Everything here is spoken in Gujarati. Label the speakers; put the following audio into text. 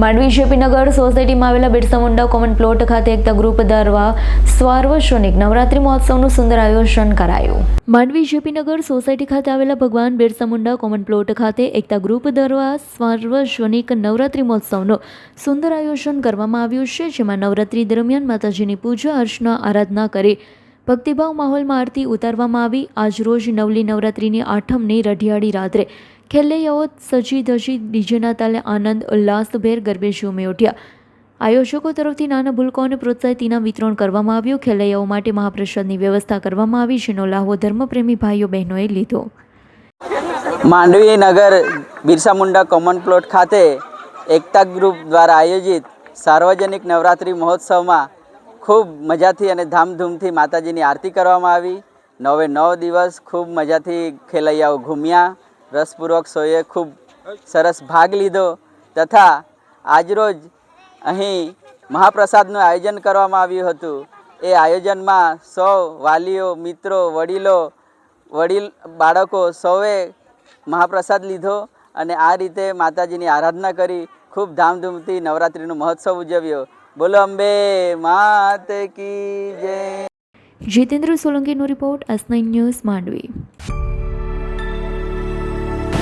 Speaker 1: માંડવી જેપીનગર સોસાયટીમાં આવેલા બિરસા મુંડા કોમન પ્લોટ ખાતે એકતા ગ્રુપ દ્વારા સ્વાર્વશનિક નવરાત્રી મહોત્સવનું સુંદર આયોજન કરાયું. માંડવી જેપીનગર સોસાયટી ખાતે આવેલા ભગવાન બિરસા મુંડા કોમન પ્લોટ ખાતે એકતા ગ્રુપ દ્વારા સ્વાર્વશનિક નવરાત્રી મહોત્સવનું સુંદર આયોજન કરવામાં આવ્યું છે, જેમાં નવરાત્રી દરમિયાન માતાજીની પૂજા, અર્ચના, આરાધના કરી ભક્તિભાવ માહોલમાં આરતી ઉતારવામાં આવી. આજરોજ નવલી નવરાત્રિની આઠમની રઢિયાળી રાત્રે ખેલૈયાઓ સજી ધજી ડીજેના તાલે આનંદ ઉલ્લાસભેર ગરબે ઝૂમી ઉઠ્યા. આયોજકો તરફથી નાના ભૂલકોને પ્રોત્સાહિત ઇનામ વિતરણ કરવામાં આવ્યું. ખેલૈયાઓ માટે મહાપ્રસાદની વ્યવસ્થા કરવામાં આવી, જેનો લાહો ધર્મપ્રેમી ભાઈઓ બહેનોએ લીધો.
Speaker 2: માંડવી નગર બિરસા મુંડા કોમન પ્લોટ ખાતે એકતા ગ્રુપ દ્વારા આયોજિત સાર્વજનિક નવરાત્રિ મહોત્સવમાં ખૂબ મજાથી અને ધામધૂમથી માતાજીની આરતી કરવામાં આવી. નવે નવ દિવસ ખૂબ મજાથી ખેલૈયાઓ ઘૂમ્યા. રસપૂર્વક સૌએ ખૂબ સરસ ભાગ લીધો તથા આજરોજ અહીં મહાપ્રસાદનું આયોજન કરવામાં આવ્યું હતું. એ આયોજનમાં સૌ વાલીઓ, મિત્રો, વડીલો, વડીલ, બાળકો સૌએ મહાપ્રસાદ લીધો અને આ રીતે માતાજીની આરાધના કરી ખૂબ ધામધૂમથી નવરાત્રિનો મહોત્સવ ઉજવ્યો. બોલો અંબે, માત કી જય.
Speaker 1: જીતેન્દ્ર સોલંકીનો રિપોર્ટ એસ ન્યૂઝ માંડવી.